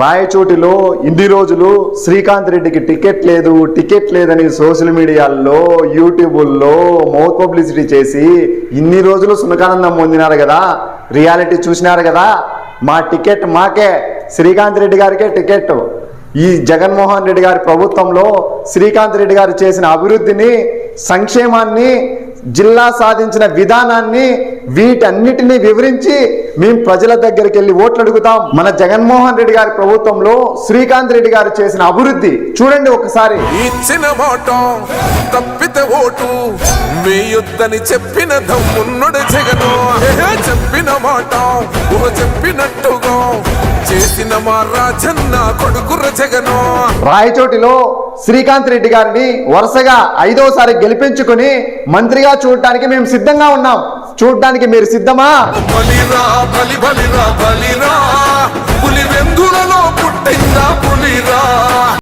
రాయచోటిలో ఇన్ని రోజులు శ్రీకాంత్ రెడ్డికి టికెట్ లేదు టికెట్ లేదని సోషల్ మీడియాల్లో యూట్యూబుల్లో మౌత్ పబ్లిసిటీ చేసి ఇన్ని రోజులు సునకానందం పొందినారు కదా రియాలిటీ చూసినారు కదా మా టికెట్ మాకే శ్రీకాంత్ రెడ్డి గారికే టికెట్. ఈ జగన్మోహన్ రెడ్డి గారి ప్రభుత్వంలో శ్రీకాంత్ రెడ్డి గారు చేసిన అభివృద్ధిని సంక్షేమాన్ని జిల్లా సాధించిన విధానాన్ని వీటన్నిటిని వివరించి మేము ప్రజల దగ్గరికి వెళ్ళి ఓట్లు అడుగుతాం మన జగన్మోహన్ రెడ్డి గారి ప్రభుత్వంలో శ్రీకాంత్ రెడ్డి గారు చేసిన అభివృద్ధి. చూడండి ఒకసారి. ఇచ్చిన మాట తప్పితే ఓటు. వేయొద్దని చెప్పిన దమ్మున్నడు జగను. చెప్పిన మాట చెప్పినట్టుగా. చేసిన మా రాజన్న కొడుకుర జగను. రాయచోటిలో శ్రీకాంత్ రెడ్డి గారిని వరుసగా ఐదోసారి గెలిపించుకుని మంత్రిగా చూడటానికి మేము సిద్ధంగా ఉన్నాం. చూడడానికి మీరు సిద్ధమా? బలిరా బలి